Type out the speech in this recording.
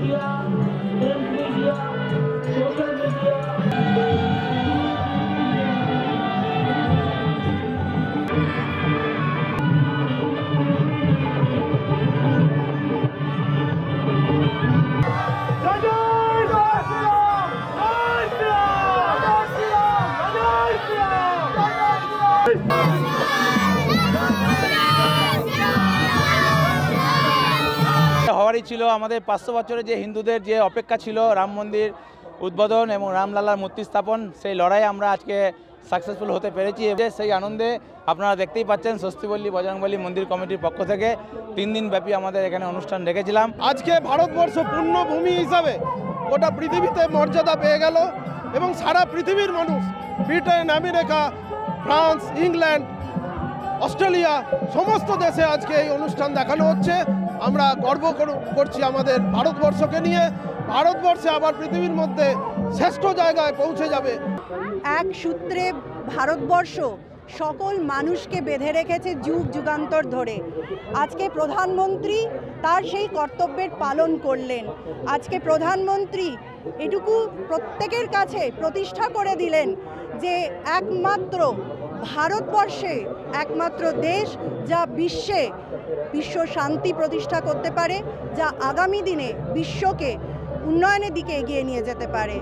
media, print media, social ছিল আমাদের পাঁচশো বছরের যে হিন্দুদের যে অপেক্ষা ছিল, রাম মন্দির উদ্বোধন এবং রামলালার মূর্তি স্থাপন, সেই লড়াই আমরা আজকে সাকসেসফুল হতে পেরেছি। এবং সেই আনন্দে আপনারা দেখতেই পাচ্ছেন স্বস্তিবল্লী বজরংবলী মন্দির কমিটির পক্ষ থেকে তিন দিন ব্যাপী আমাদের এখানে অনুষ্ঠান রেখেছিলাম। আজকে ভারতবর্ষ পূর্ণভূমি হিসাবে গোটা পৃথিবীতে মর্যাদা পেয়ে গেল এবং সারা পৃথিবীর মানুষ, Britain, America, France, England, Australia, সমস্ত দেশে আজকে এই অনুষ্ঠান দেখানো হচ্ছে। আমরা গর্ব করছি আমাদের ভারতবর্ষকে নিয়ে। ভারতবর্ষে আবার পৃথিবীর মধ্যে শ্রেষ্ঠ জায়গায় পৌঁছে যাবে। এক সূত্রে ভারতবর্ষ সকল মানুষকে বেঁধে রেখেছে যুগ যুগান্তর ধরে। আজকে প্রধানমন্ত্রী তার সেই কর্তব্যের পালন করলেন। আজকে প্রধানমন্ত্রী এটুকু প্রত্যেকের কাছে প্রতিষ্ঠা করে দিলেন যে একমাত্র ভারতবর্ষে একমাত্র দেশ যা বিশ্বে বিশ্ব শান্তি প্রতিষ্ঠা করতে পারে, যা আগামী দিনে বিশ্বকে উন্নয়নের দিকে এগিয়ে নিয়ে যেতে পারে।